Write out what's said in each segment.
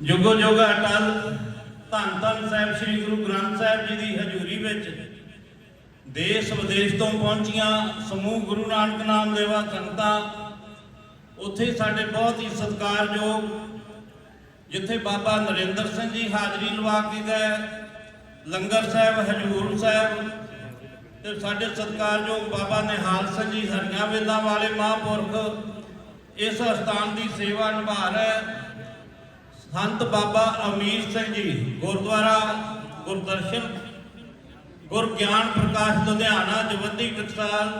ਜੁਗੋ ਜੁਗ ਅਟਲ, ਧੰਨ ਧੰਨ ਸਾਹਿਬ ਸ੍ਰੀ ਗੁਰੂ ਗ੍ਰੰਥ ਸਾਹਿਬ ਜੀ ਦੀ ਹਜ਼ੂਰੀ ਵਿੱਚ ਦੇਸ਼ ਵਿਦੇਸ਼ ਤੋਂ ਪਹੁੰਚੀਆਂ ਸਮੂਹ ਗੁਰੂ ਨਾਨਕ ਨਾਮ ਦੇਵਾ ਸੰਗਤਾਂ, ਉੱਥੇ ਸਾਡੇ ਬਹੁਤ ਹੀ ਸਤਿਕਾਰਯੋਗ, ਜਿੱਥੇ ਬਾਬਾ ਨਰਿੰਦਰ ਸਿੰਘ ਜੀ ਹਾਜ਼ਰੀ ਲਵਾ ਕੇ ਗਏ, ਲੰਗਰ ਸਾਹਿਬ, ਹਜੂਰ ਸਾਹਿਬ, ਤੇ ਸਾਡੇ ਸਤਿਕਾਰਯੋਗ ਬਾਬਾ ਨਿਹਾਲ ਸਿੰਘ ਜੀ ਹਰੀਆਂ ਵੇਦਾਂ ਵਾਲੇ ਮਹਾਂਪੁਰਖ ਇਸ ਸਥਾਨ ਦੀ ਸੇਵਾ ਨਿਭਾ ਰਹੇ। ਸੰਤ ਬਾਬਾ ਅਮੀਰ ਸਿੰਘ ਜੀ, ਗੁਰਦੁਆਰਾ, ਗੁਰਦਰਸ਼ਨ ਗੁਰ ਗਿਆਨ ਪ੍ਰਕਾਸ਼ ਲੁਧਿਆਣਾ, ਜਵੰਦੀ ਟਕਸਾਲ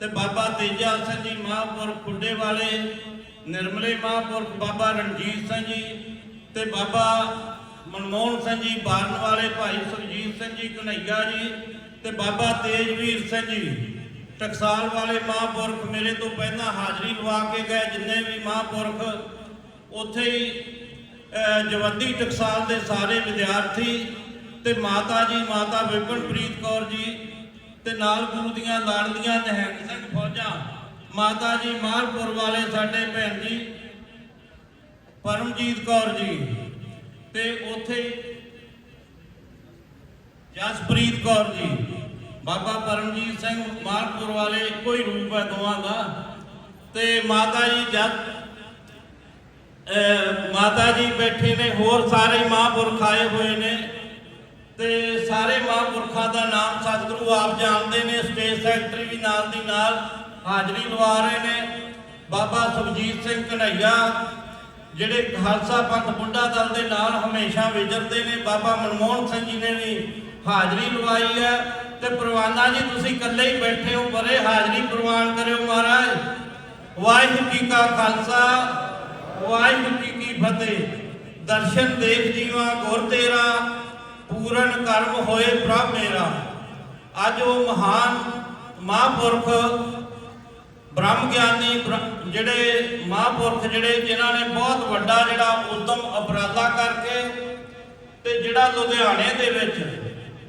ਤੇ ਬਾਬਾ ਤੇਜਾ ਸਿੰਘ ਜੀ, ਮਹਾਂਪੁਰਖ ਖੁੱਡੇ ਵਾਲੇ, ਨਿਰਮਲੇ ਮਹਾਂਪੁਰਖ ਬਾਬਾ ਰਣਜੀਤ ਸਿੰਘ ਜੀ ਤੇ ਬਾਬਾ ਮਨਮੋਹਨ ਸਿੰਘ ਜੀ, ਬਾਰਨ ਵਾਲੇ ਭਾਈ ਸੁਖਜੀਤ ਸਿੰਘ ਜੀ ਕਨਈਆ ਜੀ ਤੇ ਬਾਬਾ ਤੇਜਵੀਰ ਸਿੰਘ ਜੀ। ਟਕਸਾਲ ਵਾਲੇ ਮਹਾਂਪੁਰਖ ਮੇਰੇ ਤੋਂ ਪਹਿਲਾਂ ਹਾਜ਼ਰੀ ਲਵਾ ਕੇ ਗਏ, ਜਿੰਨੇ ਵੀ ਮਹਾਂਪੁਰਖ ਉੱਥੇ ਹੀ ਜਵੰਦੀ ਟਕਸਾਲ ਦੇ ਸਾਰੇ ਵਿਦਿਆਰਥੀ ਤੇ ਮਾਤਾ ਜੀ, ਮਾਤਾ ਵਿਪਨਪ੍ਰੀਤ ਕੌਰ ਜੀ ਤੇ ਨਾਲ ਗੁਰੂ ਦੀਆਂ ਲਾੜਦੀਆਂ ਨਿਹੰਗ ਸਿੰਘ ਫੌਜਾਂ, ਮਾਤਾ ਜੀ ਮਾਲਪੁਰ ਵਾਲੇ ਸਾਡੇ ਭੈਣ ਜੀ, ਪਰਮਜੀਤ ਕੌਰ ਜੀ ਤੇ ਉੱਥੇ ਜਸਪ੍ਰੀਤ ਕੌਰ ਜੀ। ਬਾਬਾ ਪਰਮਜੀਤ ਸਿੰਘ ਮਾਲਪੁਰ ਵਾਲੇ ਕੋਈ ਰੂਪ ਹੈ ਦੋਵਾਂ ਦਾ। ਤੇ ਮਾਤਾ ਜੀ ਜਦ ਮਾਤਾ ਜੀ ਬੈਠੇ ਨੇ, ਹੋਰ ਸਾਰੇ ਮਹਾਂਪੁਰਖ ਆਏ ਹੋਏ ਨੇ ਤੇ ਸਾਰੇ ਮਹਾਂਪੁਰਖਾਂ ਦਾ ਨਾਮ ਸਤਿਗੁਰੂ ਆਪ ਜਾਣਦੇ ਨੇ ਸਟੇਜ ਸੈਕਟਰੀ ਵੀ ਨਾਲ ਦੀ ਨਾਲ ਹਾਜ਼ਰੀ ਲਵਾ ਰਹੇ ਨੇ। ਬਾਬਾ ਸੁਖਜੀਤ ਸਿੰਘ ਕਨਈਆ ਜਿਹੜੇ ਖਾਲਸਾ ਪੰਥ ਬੁੱਢਾ ਦਲ ਦੇ ਨਾਲ ਹਮੇਸ਼ਾ ਵਿਚਰਦੇ ਨੇ, ਬਾਬਾ ਮਨਮੋਹਨ ਸਿੰਘ ਜੀ ਨੇ ਵੀ ਹਾਜ਼ਰੀ ਲਵਾਈ ਹੈ। ਤੇ ਪ੍ਰਵਾਨਾ ਜੀ, ਤੁਸੀਂ ਇਕੱਲੇ ਹੀ ਬੈਠੇ ਹੋ ਬਰੇ ਹਾਜ਼ਰੀ ਪ੍ਰਵਾਨ ਕਰਿਓ ਮਹਾਰਾਜ। ਵਾਹਿਗੁਰੂ ਜੀ ਕਾ ਖਾਲਸਾ ਫਤਿਹ ਦਰਸ਼ਨ ਦੇਖ ਜੀਵਾ ਗੁਰ ਤੇਰਾ, ਪੂਰਨ ਕਰਮ ਹੋਏ ਪ੍ਰਭ ਮੇਰਾ। ਅੱਜ ਉਹ ਮਹਾਨ ਮਹਾਂਪੁਰਖ ਬ੍ਰਹਮ ਗਿਆਨੀ ਜਿਹੜੇ ਮਹਾਂਪੁਰਖ ਜਿਹੜੇ, ਜਿਨ੍ਹਾਂ ਨੇ ਬਹੁਤ ਵੱਡਾ ਜਿਹੜਾ ਉਦਮ ਅਪਰਾਧਾ ਕਰਕੇ ਤੇ ਜਿਹੜਾ ਲੁਧਿਆਣੇ ਦੇ ਵਿੱਚ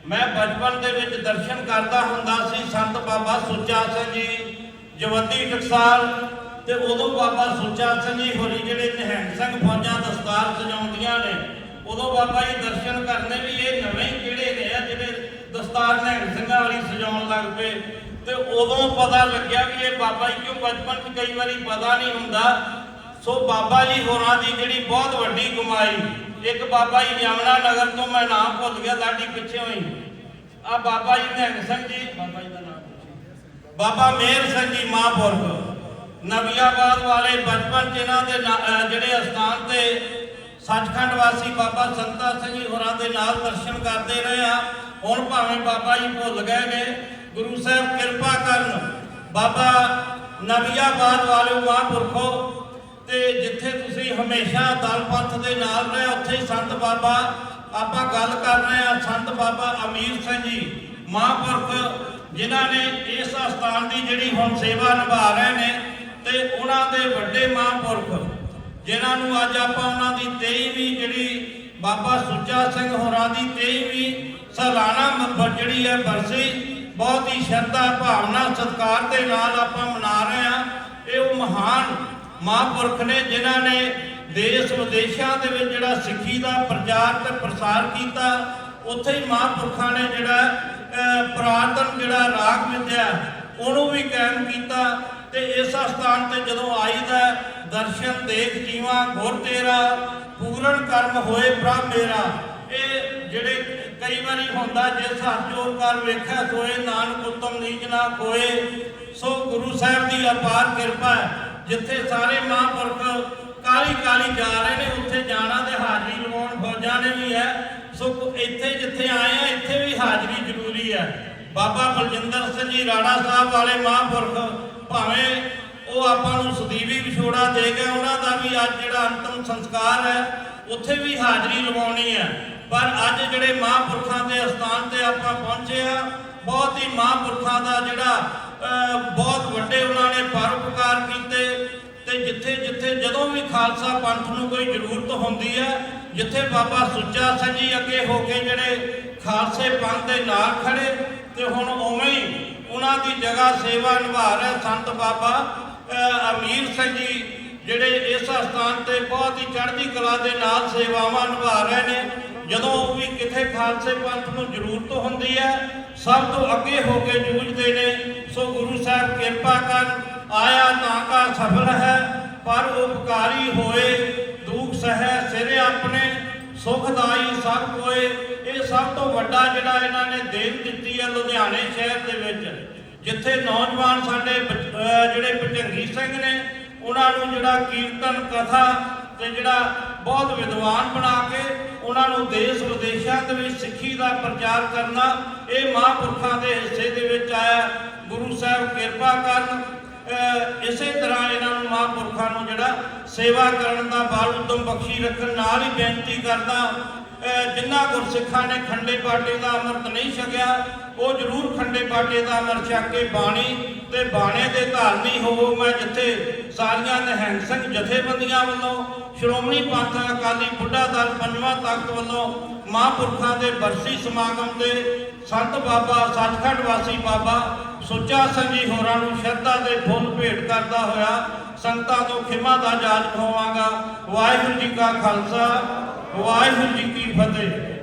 ਮੈਂ ਬਚਪਨ ਦੇ ਵਿੱਚ ਦਰਸ਼ਨ ਕਰਦਾ ਹੁੰਦਾ ਸੀ, ਸੰਤ ਬਾਬਾ ਸੁੱਚਾ ਸਿੰਘ ਜੀ, ਜਵੰਦੀ ਟਕਸਾਲ ਤੇ ਉਦੋਂ ਬਾਬਾ ਸੁੱਚਾ ਸਿੰਘ ਜੀ ਹੋਰੀ ਜਿਹੜੇ ਨਿਹੰਗ ਸਿੰਘ ਫੌਜਾਂ ਦਸਤਾਰ ਸਜਾਉਂਦੀਆਂ ਨੇ ਉਦੋਂ ਬਾਬਾ ਜੀ ਦਰਸ਼ਨ ਕਰਨੇ ਵੀ ਇਹ ਨਵੇਂ ਕਿਹੜੇ ਨੇ ਆ ਜਿਹੜੇ ਦਸਤਾਰ ਨਿਹੰਗ ਸਿੰਘਾਂ ਵਾਲੀ ਸਜਾਉਣ ਲੱਗ ਪਏ। ਤੇ ਉਦੋਂ ਪਤਾ ਲੱਗਿਆ ਵੀ ਇਹ ਬਾਬਾ ਜੀ ਕਿਉਂ ਬਚਪਨ 'ਚ ਕਈ ਵਾਰੀ ਪਤਾ ਨਹੀਂ ਹੁੰਦਾ। ਸੋ ਬਾਬਾ ਜੀ ਹੋਰਾਂ ਦੀ ਜਿਹੜੀ ਬਹੁਤ ਵੱਡੀ ਕਮਾਈ ਇੱਕ ਬਾਬਾ ਜੀ ਯਮਨਾ ਨਗਰ ਤੋਂ ਮੈਂ ਨਾਮ ਭੁੱਲ ਗਿਆ ਲਾਡੀ ਪਿੱਛੇ ਹੋਈ। ਆ ਬਾਬਾ ਜੀ ਨਿਹੰਗ ਸਿੰਘ ਜੀ ਬਾਬਾ ਜੀ ਦਾ ਨਾਮ ਬਾਬਾ ਮੇਰ ਸਿੰਘ ਜੀ ਮਹਾਂਪੁਰਖ। ਨਵੀਆਬਾਦ ਵਾਲੇ ਬਚਪਨ ਜਿਨ੍ਹਾਂ ਦੇ ਨਾ- ਜਿਹੜੇ ਅਸਥਾਨ ਤੇ ਸੱਚਖੰਡ ਵਾਸੀ ਬਾਬਾ ਸੰਤਾ ਸਿੰਘ ਜੀ ਹੋਰਾਂ ਦੇ ਨਾਲ ਦਰਸ਼ਨ ਕਰਦੇ ਰਹੇ ਆ। ਹੁਣ ਭਾਵੇਂ ਬਾਬਾ ਜੀ ਭੁੱਲ ਗਏ ਨੇ, ਗੁਰੂ ਸਾਹਿਬ ਕਿਰਪਾ ਕਰਨ ਬਾਬਾ ਨਵੀਆਬਾਦ ਵਾਲੇ ਮਹਾਂਪੁਰਖੋ ਤੇ ਜਿੱਥੇ ਤੁਸੀਂ ਹਮੇਸ਼ਾ ਦਲ ਪੰਥ ਦੇ ਨਾਲ ਰਹੇ, ਉੱਥੇ ਹੀ ਸੰਤ ਬਾਬਾ ਆਪਾਂ ਗੱਲ ਕਰ ਰਹੇ ਆ। ਸੰਤ ਬਾਬਾ ਅਮੀਰ ਸਿੰਘ ਜੀ ਮਹਾਂਪੁਰਖ, ਜਿਨ੍ਹਾਂ ਨੇ ਇਸ ਅਸਥਾਨ ਦੀ ਜਿਹੜੀ ਹੁਣ ਸੇਵਾ ਨਿਭਾ ਰਹੇ ਨੇ ਤੇ ਉਹਨਾਂ ਦੇ ਵੱਡੇ ਮਹਾਂਪੁਰਖ ਜਿਨ੍ਹਾਂ ਨੂੰ ਅੱਜ ਆਪਾਂ ਉਹਨਾਂ ਦੀ 23ਵੀਂ ਜਿਹੜੀ ਬਾਬਾ ਸੁੱਚਾ ਸਿੰਘ ਹੋਰਾਂ ਦੀ 23ਵੀਂ ਸਾਲਾਨਾ ਮ- ਜਿਹੜੀ ਹੈ ਬਰਸੀ ਬਹੁਤ ਹੀ ਸ਼ਰਧਾ ਭਾਵਨਾ ਸਤਿਕਾਰ ਦੇ ਨਾਲ ਆਪਾਂ ਮਨਾ ਰਹੇ ਹਾਂ। ਇਹ ਉਹ ਮਹਾਨ ਮਹਾਂਪੁਰਖ ਨੇ ਜਿਨ੍ਹਾਂ ਨੇ ਦੇਸ਼ ਵਿਦੇਸ਼ਾਂ ਦੇ ਵਿੱਚ ਜਿਹੜਾ ਸਿੱਖੀ ਦਾ ਪ੍ਰਚਾਰ ਤੇ ਪ੍ਰਸਾਰ ਕੀਤਾ ਉੱਥੇ ਹੀ ਮਹਾਂਪੁਰਖਾਂ ਨੇ ਜਿਹੜਾ ਅਹ, ਪੁਰਾਤਨ ਜਿਹੜਾ ਰਾਗ ਵਿਦਿਆ ਉਹਨੂੰ ਵੀ ਕਾਇਮ ਕੀਤਾ। ਤੇ ਇਸ ਅਸਥਾਨ ਤੇ ਜਦੋਂ ਆਈਦਾ ਦਰਸ਼ਨ ਦੇਖ ਜੀਵਾ ਗੁਰ ਤੇਰਾ, ਪੂਰਨ ਕਰਮ ਹੋਏ ਪ੍ਰਭ ਮੇਰਾ। ਇਹ ਜਿਹੜੇ ਕਈ ਵਾਰੀ ਹੁੰਦਾ ਜਿਸ ਹੱਥ ਜੋੜ ਕਰ ਵੇਖਿਆ ਸੋਏ ਨਾਨਕ ਉਤਮ ਨੀਚ ਨਾ ਕੋਏ ਸੋ ਗੁਰੂ ਸਾਹਿਬ ਦੀ ਅਪਾਰ ਕਿਰਪਾ ਹੈ। ਜਿੱਥੇ ਸਾਰੇ ਮਹਾਂਪੁਰਖ ਕਾਲੀ ਕਾਲੀ ਜਾ ਰਹੇ ਨੇ, ਉੱਥੇ ਜਾਣਾ ਤੇ ਹਾਜ਼ਰੀ ਲਵਾਉਣ ਫੌਜਾਂ ਨੇ ਵੀ ਹੈ। ਸੋ ਇੱਥੇ ਜਿੱਥੇ ਆਏ ਆ, ਇੱਥੇ ਵੀ ਹਾਜ਼ਰੀ ਜ਼ਰੂਰੀ ਹੈ। ਬਾਬਾ ਬਲਜਿੰਦਰ ਸਿੰਘ ਜੀ, ਰਾਣਾ ਸਾਹਿਬ ਵਾਲੇ ਮਹਾਂਪੁਰਖ ਭਾਵੇਂ ਉਹ ਆਪਾਂ ਨੂੰ ਸਦੀਵੀ ਵਿਛੋੜਾ ਦੇ ਗਏ ਉਹਨਾਂ ਦਾ ਵੀ ਅੱਜ ਜਿਹੜਾ ਅੰਤਮ ਸੰਸਕਾਰ ਹੈ, ਉੱਥੇ ਵੀ ਹਾਜ਼ਰੀ ਲਵਾਉਣੀ ਹੈ। ਪਰ ਅੱਜ ਜਿਹੜੇ ਮਹਾਂਪੁਰਖਾਂ ਦੇ ਅਸਥਾਨ ਤੇ ਆਪਾਂ ਪਹੁੰਚੇ ਆ ਬਹੁਤ ਹੀ ਮਹਾਂਪੁਰਖਾਂ ਦਾ ਜਿਹੜਾ ਬਹੁਤ ਵੱਡੇ ਉਹਨਾਂ ਨੇ ਪਰਉਪਕਾਰ ਕੀਤੇ ਤੇ ਜਿੱਥੇ ਜਿੱਥੇ ਜਦੋਂ ਵੀ ਖਾਲਸਾ ਪੰਥ ਨੂੰ ਕੋਈ ਜ਼ਰੂਰਤ ਹੁੰਦੀ ਹੈ, ਜਿੱਥੇ ਬਾਬਾ ਸੁੱਚਾ ਸਿੰਘ ਜੀ ਅੱਗੇ ਹੋ ਕੇ ਜਿਹੜੇ ਖਾਲਸੇ ਪੰਥ ਦੇ ਨਾਲ ਖੜੇ ਤੇ ਹੁਣ ਉਵੇਂ ਹੀ ਉਹਨਾਂ ਦੀ ਜਗ੍ਹਾ ਸੇਵਾ ਨਿਭਾ ਰਿਹਾ ਸੰਤ ਬਾਬਾ ਅਮੀਰ ਸਿੰਘ ਜੀ, ਜਿਹੜੇ ਇਸ ਸਥਾਨ ਤੇ ਬਹੁਤ ਹੀ ਚੜ੍ਹਦੀ ਕਲਾ ਦੇ ਨਾਲ ਸੇਵਾਵਾਂ ਨਿਭਾ ਰਹੇ ਨੇ। ਜਦੋਂ ਵੀ ਕਿਤੇ ਖਾਲਸੇ ਪੰਥ ਨੂੰ ਜ਼ਰੂਰਤ ਹੁੰਦੀ ਹੈ, ਸਭ ਤੋਂ ਅੱਗੇ ਹੋ ਕੇ ਜੂਝਦੇ ਨੇ। ਸੋ ਗੁਰੂ ਸਾਹਿਬ ਕਿਰਪਾ ਕਰ, ਆਇਆ ਤਾਂ ਕਾ ਸਫਲ ਹੈ, ਪਰ ਉਪਕਾਰੀ ਹੋਏ, ਦੁੱਖ ਸਹਿ ਸਿਰੇ ਆਪਣੇ। ਸੁਖਦਾਈ ਸਭ ਕੋਏ, ਇਹ ਸਭ ਤੋਂ ਵੱਡਾ ਜਿਹੜਾ ਇਹਨਾਂ ਨੇ ਦੇਣ ਦਿੱਤੀ ਹੈ ਲੁਧਿਆਣੇ ਸ਼ਹਿਰ ਦੇ ਵਿੱਚ, ਜਿੱਥੇ ਨੌਜਵਾਨ ਸਾਡੇ ਜਿਹੜੇ ਭਜੰਗੀ ਸਿੰਘ ਨੇ, ਉਹਨਾਂ ਨੂੰ ਜਿਹੜਾ ਕੀਰਤਨ ਕਥਾ ਤੇ ਜਿਹੜਾ ਬਹੁਤ ਵਿਦਵਾਨ ਬਣਾ ਕੇ ਉਹਨਾਂ ਨੂੰ ਦੇਸ਼ ਵਿਦੇਸ਼ਾਂ ਦੇ ਵਿੱਚ ਸਿੱਖੀ ਦਾ ਪ੍ਰਚਾਰ ਕਰਨਾ, ਇਹ ਮਹਾਂਪੁਰਖਾਂ ਦੇ ਹਿੱਸੇ ਦੇ ਵਿੱਚ ਆਇਆ। ਗੁਰੂ ਸਾਹਿਬ ਕਿਰਪਾ ਕਰਨ ਇਸੇ ਤਰ੍ਹਾਂ ਇਹਨਾਂ ਨੂੰ ਮਹਾਂਪੁਰਖਾਂ ਨੂੰ ਜਿਹੜਾ ਸੇਵਾ ਕਰਨ ਦਾ ਬਲ ਉਦਮ ਬਖਸ਼ੀ ਰੱਖਣ ਨਾਲ ਹੀ ਬੇਨਤੀ ਕਰਦਾ, ਅਹ ਜਿਨ੍ਹਾਂ ਗੁਰਸਿੱਖਾਂ ਨੇ ਖੰਡੇ ਬਾਟੇ ਦਾ ਅੰਮ੍ਰਿਤ ਨਹੀਂ ਛਕਿਆ, ਉਹ ਜ਼ਰੂਰ ਖੰਡੇ ਬਾਟੇ ਦਾ ਅੰਮ੍ਰਿਤ ਛਕ ਕੇ ਬਾਣੀ ਤੇ ਬਾਣੇ ਦੇ ਧਾਰਨੀ ਹੋਵੋ। ਮੈਂ ਜਿੱਥੇ ਸਾਰੀਆਂ ਨਿਹੰਗ ਸਿੰਘ ਜਥੇਬੰਦੀਆਂ ਵੱਲੋਂ, ਸ਼੍ਰੋਮਣੀ ਪੰਥ ਅਕਾਲੀ ਬੁੱਢਾ ਦਲ ਪੰਜਵਾਂ ਤਖਤ ਵੱਲੋਂ ਮਹਾਂਪੁਰਖਾਂ ਦੇ ਬਰਸੀ ਸਮਾਗਮ 'ਤੇ ਸੰਤ ਬਾਬਾ, ਸੱਚਖੰਡ ਵਾਸੀ ਬਾਬਾ ਸੁੱਚਾ ਸਿੰਘ ਹੋਰਾਂ ਨੂੰ ਸ਼ਰਧਾ ਦੇ ਫੁੱਲ ਭੇਟ ਕਰਦਾ ਹੋਇਆ, ਸੰਗਤਾਂ ਤੋਂ ਖਿਮਾ ਦਾ ਜਾਚ ਖਵਾਵਾਂਗਾ ਵਾਹਿਗੁਰੂ ਜੀ ਕਾ ਖਾਲਸਾ, ਵਾਹਿਗੁਰੂ ਜੀ ਕੀ ਫਤਿਹ।